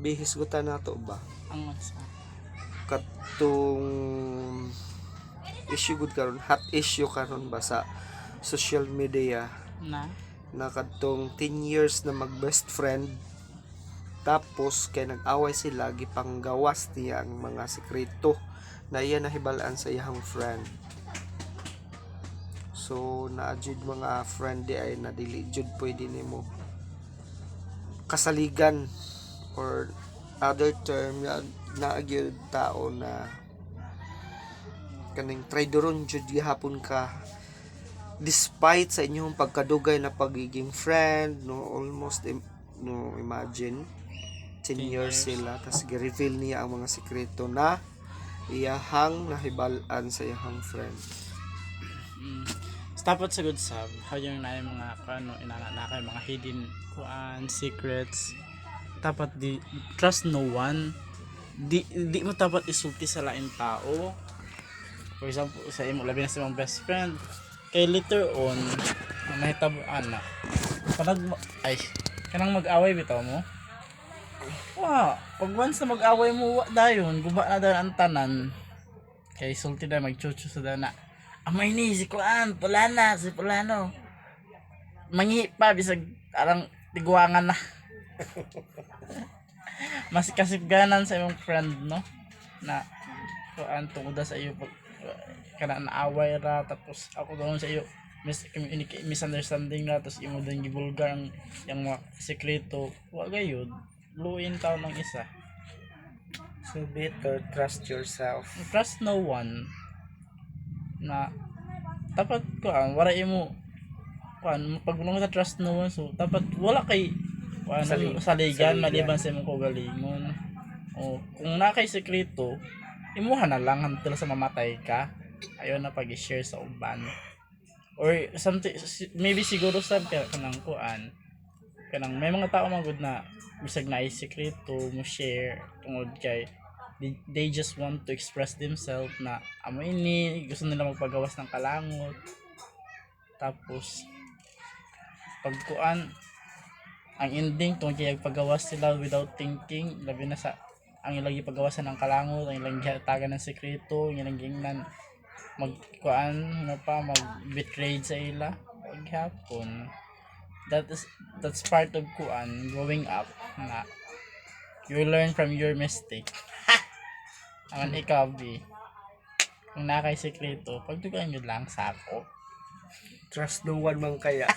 bihis gutan nato ba? Ang sa katong issue gud karon hot issue karon ba sa social media? Na? Na kadtong 10 years na mag best friend tapos kay nag-away sila gipanggawas niya ang mga sekreto na iya nahibalaan sa iyang friend. So naa jud mga friend di ay na dili jud pwede nimo kasaligan or other term na naa gyud tao na kaning traidoron jud gihapon ka despite sa inyong pagkadugay na pagiging friend no almost im- no imagine 10 10 years sila tas gi-reveal niya ang mga sekreto na iyahang nahibalan sa iyahang friend. Mm, dapat sa good sub how yung na yung mga kano inana na kay mga hidden kuan secrets dapat di trust no one. Di di mo dapat isulti sa lain tao. For example sa imo labi na sa imong best friend. Kay later on mahitabuan na kanag ma- ay kanang mag-away bitaw mo? Wa pag once mag-away mo wa dayon guba na dayon ang tanan. Kay sulti na magchuchu sa dana amay ni si Kuan Pulana si Pulano mangi pa bisag arang tiguangan na mas kasipganan sa imong friend no? Na kuan tungod sa iyo pag kana naaway ra tapos ako doon sa iyo mis misunderstanding ra tapos imo din gibulgar ang yung mga sekreto. Wa gayud luin taw ng isa. So better trust yourself. Trust no one. Na dapat kuan wala imo kuan pag mo sa trust no one so dapat wala kay Sali- saligan maliban sa imong kaugalingon. O kung na kay sekreto imuha na lang hantol sa mamatay ka. Ayaw na pag-share sa uban. Or something maybe siguro sab ka kanang kuan kanang may mga tao magud na bisag na sekreto mo share tungod kay they, they just want to express themselves na amo ini gusto nila magpagawas ng kalangot. Tapos pagkuan ang ending tungkol kay pagawas sila without thinking labi na sa ang ilang ipagawasan ng kalangot ang ilang gihatagan ng sekreto ang ilang gingnan magkuan ano pa mag betray sa ila paghapon that is that's part of kuan growing up na you learn from your mistake Aman ikaw, B. Kung nakay sekreto, pagdugan yun lang sako. Trust no one man kaya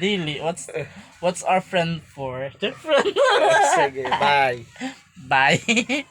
Dili, what's what's our friend for? Different. sige bye Bye.